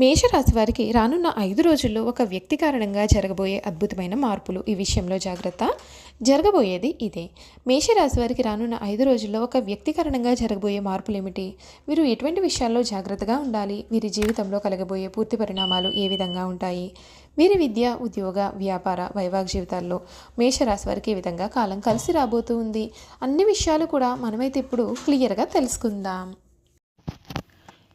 మేషరాశి వారికి రానున్న ఐదు రోజుల్లో ఒక వ్యక్తి కారణంగా జరగబోయే అద్భుతమైన మార్పులు ఈ విషయంలో జాగ్రత్త. జరగబోయేది ఇదే. మేషరాశి వారికి రానున్న ఐదు రోజుల్లో ఒక వ్యక్తి కారణంగా జరగబోయే మార్పులు ఏమిటి వీరు ఎటువంటి విషయాల్లో జాగ్రత్తగా ఉండాలి? వీరి జీవితంలో కలగబోయే పూర్తి పరిణామాలు ఏ విధంగా ఉంటాయి? వీరి విద్య ఉద్యోగ వ్యాపార వైవాహిక జీవితాల్లో మేషరాశి వారికి ఈ విధంగా కాలం కలిసి రాబోతుంది అన్ని విషయాలు కూడా మనమైతే ఇప్పుడు క్లియర్గా తెలుసుకుందాం.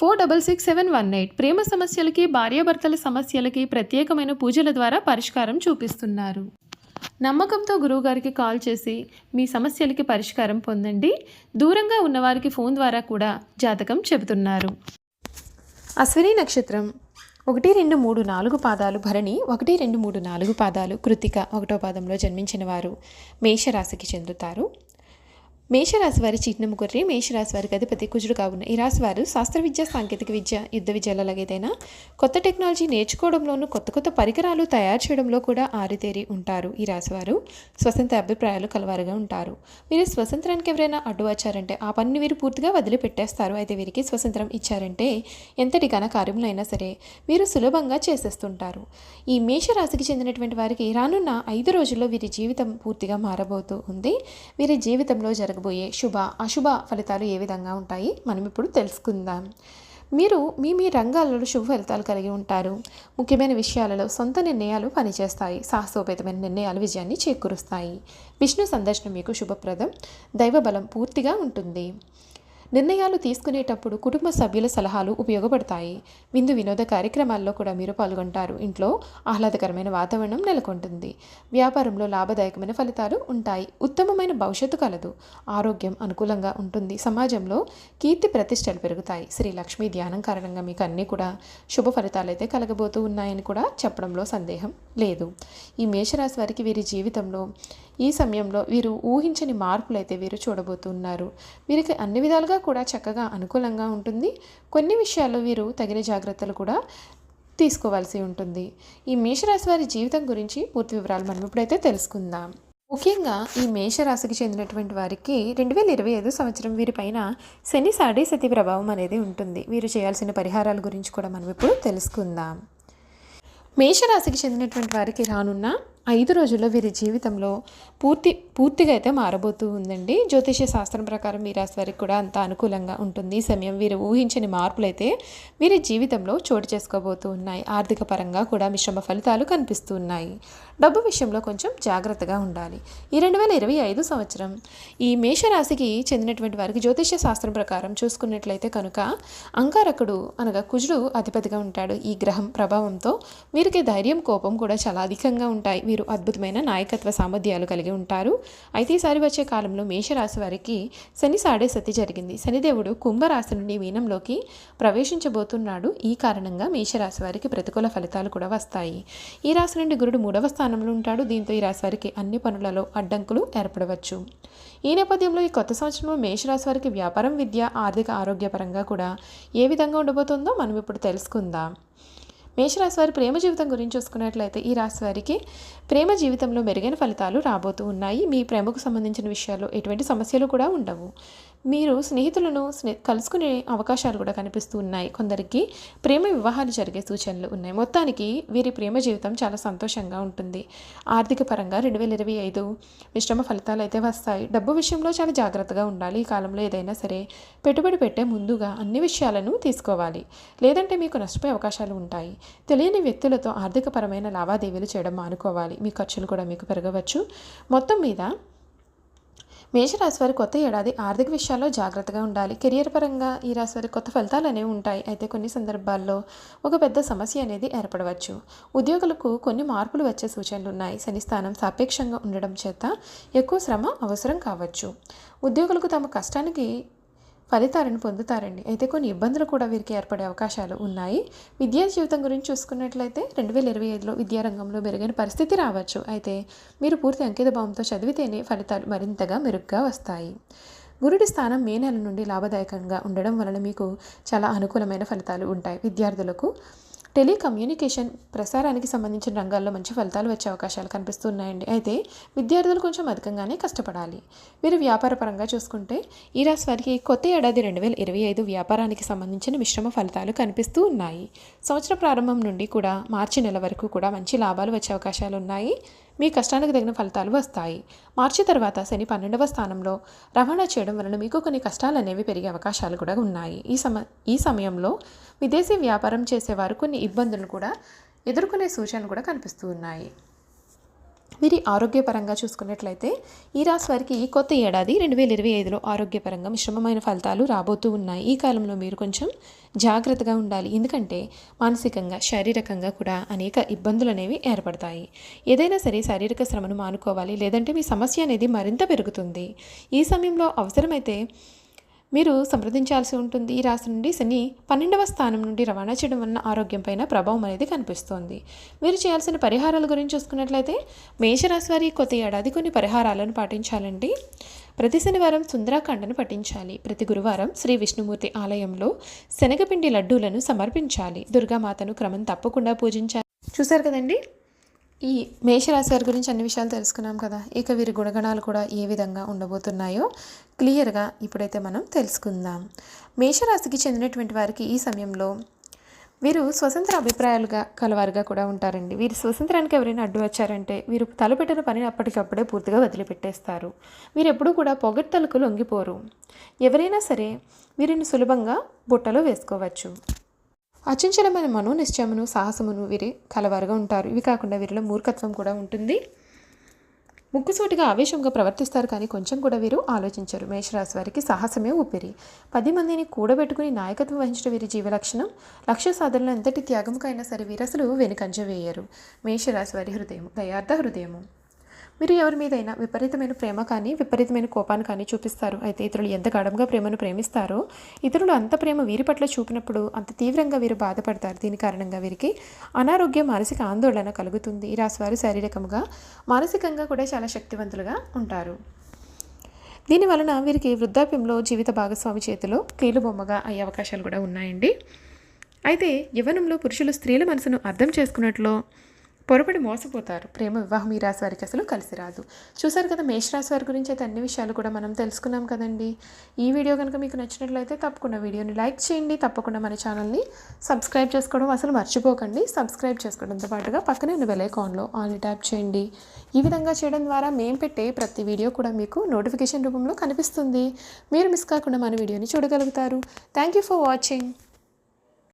four double six seven one eight ప్రేమ సమస్యలకి భార్యాభర్తల సమస్యలకి ప్రత్యేకమైన పూజల ద్వారా పరిష్కారం చూపిస్తున్నారు. నమ్మకంతో గురువుగారికి కాల్ చేసి మీ సమస్యలకి పరిష్కారం పొందండి. దూరంగా ఉన్నవారికి ఫోన్ ద్వారా కూడా జాతకం చెబుతున్నారు. అశ్విని నక్షత్రం. ఒకటి రెండు మూడు నాలుగు పాదాలు భరణి ఒకటి రెండు మూడు నాలుగు పాదాలు కృతిక ఒకటో పాదంలో జన్మించిన వారు మేషరాశికి చెందుతారు. మేషరాశి వారి చిహ్నం కొర్రి మేషరాశి వారికి అధిపతి కుజుడు కావున ఈ రాశి వారు శాస్త్ర విద్య సాంకేతిక విద్య యుద్ధ విద్యలలో ఏదైనా కొత్త టెక్నాలజీ నేర్చుకోవడంలోనూ కొత్త కొత్త పరికరాలు తయారు చేయడంలో కూడా ఆరితేరి ఉంటారు ఈ రాశివారు స్వతంత్ర అభిప్రాయాలు కలవారుగా ఉంటారు. వీరు స్వతంత్రానికి ఎవరైనా అడ్డు వచ్చారంటే ఆ పనిని వీరు పూర్తిగా వదిలిపెట్టేస్తారు. అయితే వీరికి స్వతంత్రం ఇచ్చారంటే ఎంతటి ఘన కార్యములైనా సరే వీరు సులభంగా చేసేస్తుంటారు. ఈ మేషరాశికి చెందినటువంటి వారికి రానున్న ఐదు రోజుల్లో వీరి జీవితం పూర్తిగా మారబోతూ ఉంది. వీరి జీవితంలో జరగ జరగబోయే శుభ అశుభ ఫలితాలు ఏ విధంగా ఉంటాయి? మనం ఇప్పుడు తెలుసుకుందాం. మీరు మీ మీ రంగాలలో శుభ ఫలితాలు కలిగి ఉంటారు. ముఖ్యమైన విషయాలలో సొంత నిర్ణయాలు పనిచేస్తాయి. సాహసోపేతమైన నిర్ణయాలు విజయాన్ని చేకూరుస్తాయి. విష్ణు సందర్శనం మీకు శుభప్రదం. దైవబలం పూర్తిగా ఉంటుంది. నిర్ణయాలు తీసుకునేటప్పుడు కుటుంబ సభ్యుల సలహాలు ఉపయోగపడతాయి. విందు వినోద కార్యక్రమాల్లో కూడా మీరు పాల్గొంటారు. ఇంట్లో ఆహ్లాదకరమైన వాతావరణం నెలకొంటుంది. వ్యాపారంలో లాభదాయకమైన ఫలితాలు ఉంటాయి. ఉత్తమమైన భవిష్యత్తు కలదు. ఆరోగ్యం అనుకూలంగా ఉంటుంది. సమాజంలో కీర్తి ప్రతిష్టలు పెరుగుతాయి. శ్రీ లక్ష్మీ ధ్యానం కారణంగా మీకు అన్నీ కూడా శుభ ఫలితాలు అయితే కలగబోతూ ఉన్నాయని కూడా చెప్పడంలో సందేహం లేదు. ఈ మేషరాశి వారికి వీరి జీవితంలో ఈ సమయంలో వీరు ఊహించని మార్పులైతే వీరు చూడబోతున్నారు. వీరికి అన్ని విధాలుగా కూడా చక్కగా అనుకూలంగా ఉంటుంది. కొన్ని విషయాల్లో వీరు తగిన జాగ్రత్తలు కూడా తీసుకోవాల్సి ఉంటుంది. ఈ మేషరాశి వారి జీవితం గురించి పూర్తి వివరాలు మనం ఇప్పుడైతే తెలుసుకుందాం. ముఖ్యంగా ఈ మేషరాశికి చెందినటువంటి వారికి రెండు వేల ఇరవై ఐదు సంవత్సరం వీరిపైన శని సాడే సతి ప్రభావం అనేది ఉంటుంది. వీరు చేయాల్సిన పరిహారాల గురించి కూడా మనం ఇప్పుడు తెలుసుకుందాం. మేషరాశికి చెందినటువంటి వారికి రానున్న ఐదు రోజుల్లో వీరి జీవితంలో పూర్తి పూర్తిగా అయితే మారబోతూ ఉందండి. జ్యోతిష శాస్త్రం ప్రకారం ఈ రాశి వారికి కూడా అంత అనుకూలంగా ఉంటుంది. ఈ సమయం వీరు ఊహించని మార్పులు అయితే వీరి జీవితంలో చోటు చేసుకోబోతూ ఉన్నాయి. ఆర్థిక పరంగా కూడా మిశ్రమ ఫలితాలు కనిపిస్తూ ఉన్నాయి. డబ్బు విషయంలో కొంచెం జాగ్రత్తగా ఉండాలి. ఈ రెండు వేల ఇరవై ఐదు సంవత్సరం ఈ మేషరాశికి చెందినటువంటి వారికి జ్యోతిష శాస్త్రం ప్రకారం చూసుకున్నట్లయితే కనుక అంగారకుడు అనగా కుజుడు అధిపతిగా ఉంటాడు. ఈ గ్రహం ప్రభావంతో వీరికి ధైర్యం కోపం కూడా చాలా అధికంగా ఉంటాయి. వీరు అద్భుతమైన నాయకత్వ సామర్థ్యాలు కలిగి ఉంటారు. అయితే ఈసారి వచ్చే కాలంలో మేషరాశి వారికి శని సాడే సతి జరిగింది. శనిదేవుడు కుంభరాశి నుండి మీనంలోకి ప్రవేశించబోతున్నాడు. ఈ కారణంగా మేషరాశి వారికి ప్రతికూల ఫలితాలు కూడా వస్తాయి. ఈ రాశి నుండి గురుడు మూడవ స్థానంలో ఉంటాడు. దీంతో ఈ రాశి వారికి అన్ని పనులలో అడ్డంకులు ఏర్పడవచ్చు. ఈ నేపథ్యంలో ఈ కొత్త సంవత్సరంలో మేషరాశి వారికి వ్యాపారం విద్య ఆర్థిక ఆరోగ్యపరంగా కూడా ఏ విధంగా ఉండబోతుందో మనం ఇప్పుడు తెలుసుకుందాం. మేషరాశి వారి ప్రేమ జీవితం గురించి చూసుకున్నట్లయితే ఈ రాశి వారికి ప్రేమ జీవితంలో మెరుగైన ఫలితాలు రాబోతూ ఉన్నాయి. మీ ప్రేమకు సంబంధించిన విషయాల్లో ఎటువంటి సమస్యలు కూడా ఉండవు. మీరు స్నేహితులను స్నే కలుసుకునే అవకాశాలు కూడా కనిపిస్తూ ఉన్నాయి. కొందరికి ప్రేమ వివాహాలు జరిగే సూచనలు ఉన్నాయి. మొత్తానికి వీరి ప్రేమ జీవితం చాలా సంతోషంగా ఉంటుంది. ఆర్థిక పరంగా రెండు వేల ఇరవై ఐదు మిశ్రమ ఫలితాలు అయితే వస్తాయి. డబ్బు విషయంలో చాలా జాగ్రత్తగా ఉండాలి. ఈ కాలంలో ఏదైనా సరే పెట్టుబడి పెట్టే ముందుగా అన్ని విషయాలను తీసుకోవాలి. లేదంటే మీకు నష్టపోయే అవకాశాలు ఉంటాయి. తెలియని వ్యక్తులతో ఆర్థికపరమైన లావాదేవీలు చేయడం మానుకోవాలి. మీ ఖర్చులు కూడా మీకు పెరగవచ్చు. మొత్తం మీద మేషరాశి వారి కొత్త ఏడాది ఆర్థిక విషయాల్లో జాగ్రత్తగా ఉండాలి. కెరియర్ పరంగా ఈ రాశి వారి కొత్త ఫలితాలు అనేవి ఉంటాయి. అయితే కొన్ని సందర్భాల్లో ఒక పెద్ద సమస్య అనేది ఏర్పడవచ్చు. ఉద్యోగులకు కొన్ని మార్పులు వచ్చే సూచనలు ఉన్నాయి. శని స్థానం సాపేక్షంగా ఉండడం చేత ఎక్కువ శ్రమ అవసరం కావచ్చు. ఉద్యోగులకు తమ కష్టానికి ఫలితాలను పొందుతారండి. అయితే కొన్ని ఇబ్బందులు కూడా వీరికి ఏర్పడే అవకాశాలు ఉన్నాయి. విద్యా జీవితం గురించి చూసుకున్నట్లయితే రెండు వేల ఇరవై ఐదులో విద్యారంగంలో మెరుగైన పరిస్థితి రావచ్చు. అయితే మీరు పూర్తి అంకిత భావంతో చదివితేనే ఫలితాలు మరింతగా మెరుగ్గా వస్తాయి. గురుడి స్థానం మే నెల నుండి లాభదాయకంగా ఉండడం వలన మీకు చాలా అనుకూలమైన ఫలితాలు ఉంటాయి. విద్యార్థులకు టెలికమ్యూనికేషన్ ప్రసారానికి సంబంధించిన రంగాల్లో మంచి ఫలితాలు వచ్చే అవకాశాలు కనిపిస్తున్నాయండి. అయితే విద్యార్థులు కొంచెం అధికంగానే కష్టపడాలి. మీరు వ్యాపార పరంగా చూసుకుంటే ఈ రాశి వారికి కొత్త ఏడాది రెండు వేల ఇరవై ఐదు వ్యాపారానికి సంబంధించిన మిశ్రమ ఫలితాలు కనిపిస్తూ ఉన్నాయి. సంవత్సర ప్రారంభం నుండి కూడా మార్చి నెల వరకు కూడా మంచి లాభాలు వచ్చే అవకాశాలు ఉన్నాయి. మీ కష్టానికి తగిన ఫలితాలు వస్తాయి. మార్చి తర్వాత శని పన్నెండవ స్థానంలో రవాణా చేయడం వలన మీకు కొన్ని కష్టాలు అనేవి పెరిగే అవకాశాలు కూడా ఉన్నాయి. ఈ సమ ఈ సమయంలో విదేశీ వ్యాపారం చేసేవారు కొన్ని ఇబ్బందులు కూడా ఎదుర్కొనే సూచనలు కూడా కనిపిస్తూ ఉన్నాయి. వీరి ఆరోగ్యపరంగా చూసుకున్నట్లయితే ఈ రాశి వారికి ఈ కొత్త ఏడాది రెండు వేల ఇరవై ఐదులో ఆరోగ్యపరంగా మిశ్రమమైన ఫలితాలు రాబోతూ ఉన్నాయి. ఈ కాలంలో మీరు కొంచెం జాగ్రత్తగా ఉండాలి. ఎందుకంటే మానసికంగా శారీరకంగా కూడా అనేక ఇబ్బందులు అనేవి ఏర్పడతాయి. ఏదైనా సరే శారీరక శ్రమను మానుకోవాలి. లేదంటే మీ సమస్య అనేది మరింత పెరుగుతుంది. ఈ సమయంలో అవసరమైతే మీరు సంప్రదించాల్సి ఉంటుంది. ఈ రాశి నుండి శని పన్నెండవ స్థానం నుండి రవాణా చేయడం వలన ఆరోగ్యం పైన ప్రభావం అనేది కనిపిస్తోంది. మీరు చేయాల్సిన పరిహారాల గురించి చూసుకున్నట్లయితే మేషరాశి వారి కొత్త ఏడాది కొన్ని పరిహారాలను పాటించాలండి. ప్రతి శనివారం సుందరాకాండను పఠించాలి. ప్రతి గురువారం శ్రీ విష్ణుమూర్తి ఆలయంలో శనగపిండి లడ్డూలను సమర్పించాలి. దుర్గామాతను క్రమం తప్పకుండా పూజించాలి. చూశారు కదండి? ఈ మేషరాశి వారి గురించి అన్ని విషయాలు తెలుసుకున్నాం కదా ఇక వీరి గుణగణాలు కూడా ఏ విధంగా ఉండబోతున్నాయో క్లియర్గా ఇప్పుడైతే మనం తెలుసుకుందాం. మేషరాశికి చెందినటువంటి వారికి ఈ సమయంలో వీరు స్వతంత్ర అభిప్రాయాలుగా కలవారుగా కూడా ఉంటారండి. వీరి స్వతంత్రానికి ఎవరైనా అడ్డు వచ్చారంటే వీరు తలపెట్టిన పనిని అప్పటికప్పుడే పూర్తిగా వదిలిపెట్టేస్తారు. వీరు ఎప్పుడూ కూడా పొగడ్తలకు లొంగిపోరు. ఎవరైనా సరే వీరిని సులభంగా బుట్టలో వేసుకోవచ్చు. అచంచలమైన మనోనిశ్చయమును సాహసమును వీరి కలవారుగా ఉంటారు. ఇవి కాకుండా వీరిలో మూర్ఖత్వం కూడా ఉంటుంది. ముక్కుసూటిగా ఆవేశంగా ప్రవర్తిస్తారు కానీ కొంచెం కూడా వీరు ఆలోచించరు. మేషరాశి వారికి సాహసమే ఊపిరి. పది మందిని కూడబెట్టుకుని నాయకత్వం వహించడం వీరి జీవలక్షణం లక్ష్య సాధనలో ఎంతటి త్యాగముకైనా సరే వీరసలు వెనుకంజ వేయరు. మేషరాశి వారి హృదయం దయార్థ హృదయము. మీరు ఎవరి మీదైనా విపరీతమైన ప్రేమ కానీ విపరీతమైన కోపాన్ని కానీ చూపిస్తారు. అయితే ఇతరులు ఎంత గాఢంగా ప్రేమను ప్రేమిస్తారో ఇతరులు అంత ప్రేమ వీరి పట్ల చూపినప్పుడు అంత తీవ్రంగా వీరు బాధపడతారు. దీని కారణంగా వీరికి అనారోగ్య మానసిక ఆందోళన కలుగుతుంది. ఈ రాశివారు శారీరకంగా మానసికంగా కూడా చాలా శక్తివంతులుగా ఉంటారు. దీని వలన వీరికి వృద్ధాప్యంలో జీవిత భాగస్వామి చేతిలో కీలుబొమ్మగా అయ్యే అవకాశాలు కూడా ఉన్నాయండి. అయితే యవనంలో పురుషులు స్త్రీల మనసును అర్థం చేసుకున్నట్లు పొరపడి మోసపోతారు. ప్రేమ వివాహం ఈ రాశి వారికి అసలు కలిసి రాదు. చూసారు కదా మేషరాశి వారి గురించి అయితే అన్ని విషయాలు కూడా మనం తెలుసుకున్నాం కదండి. ఈ వీడియో కనుక మీకు నచ్చినట్లయితే తప్పకుండా వీడియోని లైక్ చేయండి. తప్పకుండా మన ఛానల్ని సబ్స్క్రైబ్ చేసుకోవడం అసలు మర్చిపోకండి. సబ్స్క్రైబ్ చేసుకోవడంతో పాటుగా పక్కనే ఉన్న బెల్ ఐకాన్లో ఆల్ ట్యాప్ చేయండి. ఈ విధంగా చేయడం ద్వారా మేము పెట్టే ప్రతి వీడియో కూడా మీకు నోటిఫికేషన్ రూపంలో కనిపిస్తుంది. మీరు మిస్ కాకుండా మన వీడియోని చూడగలుగుతారు. Thank you for watching.